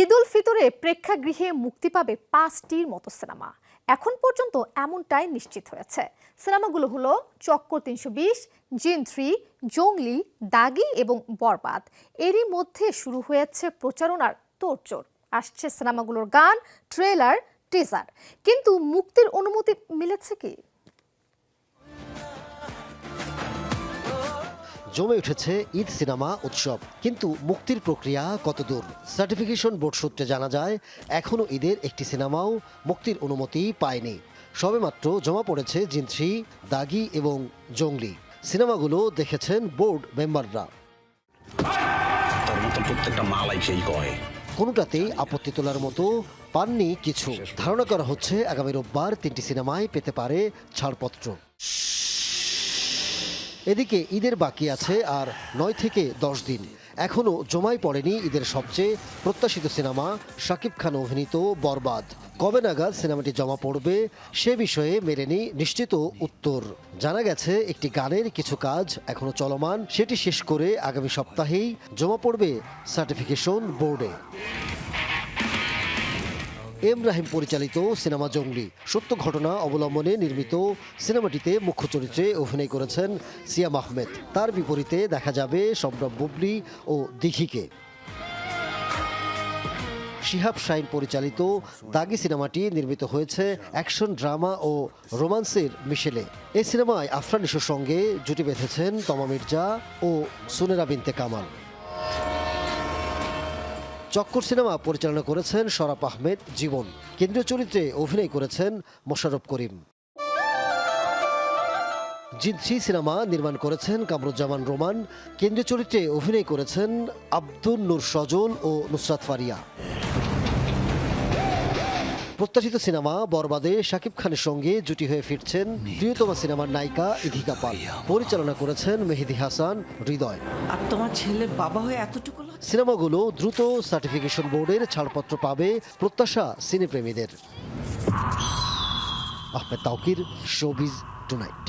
ঈদ উল ফিতরে প্রেক্ষাগৃহে মুক্তি পাবে পাঁচটির মতো সিনেমা। এখন পর্যন্ত এমনটাই নিশ্চিত হয়েছে। সিনেমাগুলো হলো চক্কর তিনশো বিশ, জিন থ্রি, জঙ্গলি, দাগি এবং বরবাদ। এরই মধ্যে শুরু হয়েছে প্রচারণার তোড়জোড়। আসছে সিনেমাগুলোর গান, ট্রেলার, টিজার। কিন্তু মুক্তির অনুমতি মিলেছে কি? জমে উঠেছে ঈদ সিনেমা উৎসব। কিন্তু মুক্তির প্রক্রিয়া কতদূর? সার্টিফিকেশন বোর্ড সূত্রে জানা যায় এখনও ঈদের একটি সিনেমাও মুক্তির অনুমতি পায়নি। সবেমাত্র জমা পড়েছে জিন্ত্রি দাগি এবং জঙ্গলি। সিনেমাগুলো দেখেছেন বোর্ড মেম্বাররা। প্রত্যেকটা মালাই সেই কয়। কোনোটাতেই আপত্তি তোলার মতো পাননি কিছু। ধারণা করা হচ্ছে আগামী রোববার তিনটি সিনেমায় পেতে পারে ছাড়পত্র। এদিকে ঈদের বাকি আছে আর নয় থেকে দশ দিন। এখনও জমাই পড়েনি ঈদের সবচেয়ে প্রত্যাশিত সিনেমা, শাকিব খান অভিনীত বরবাদ। কবে নাগাদ সিনেমাটি জমা পড়বে সে বিষয়ে মেলেনি নিশ্চিত উত্তর। জানা গেছে, একটি গানের কিছু কাজ এখনও চলমান, সেটি শেষ করে আগামী সপ্তাহেই জমা পড়বে সার্টিফিকেশন বোর্ডে। এম রাহিম পরিচালিত সিনেমা জঙ্গলি। সত্য ঘটনা অবলম্বনে নির্মিত সিনেমাটিতে মুখ্য চরিত্রে অভিনয় করেছেন সিয়াম আহমেদ। তার বিপরীতে দেখা যাবে সম্রাট বুবলি ও দিঘিকে। শিহাব শাইন পরিচালিত দাগি সিনেমাটি নির্মিত হয়েছে অ্যাকশন, ড্রামা ও রোমান্সের মিশেলে। এই সিনেমায় আফরান নিশোর সঙ্গে জুটি বেঁধেছেন তমা মির্জা ও সুনেরা বিনতে কামাল। চক্কর সিনেমা পরিচালনা করেছেন শরাফ আহমেদ, জীবন। কেন্দ্রীয় চরিত্রে অভিনয় করেছেন মোশাররফ করিম। জিনসি সিনেমা নির্মাণ করেছেন কামরুজ্জামান রোমান। কেন্দ্রীয় চরিত্রে অভিনয় করেছেন আব্দুল নূর সজল ও নুসরাত ফারিয়া। প্রত্যাশিত সিনেমা বরবাদে শাকিব খানের সঙ্গে জুটি হয়ে ফিরছেন প্রিয়তম সিনেমার নায়িকা ইধিকা পাল। পরিচালনা করেছেন মেহেদি হাসান হৃদয়। আর তোমার ছেলে বাবা হয়ে এতটুকু সিনেমাগুলো দ্রুত সার্টিফিকেশন বোর্ডের ছাড়পত্র পাবে প্রত্যাশা সিনেপ্রেমীদের। Ahmed Tawkir showbiz tonight.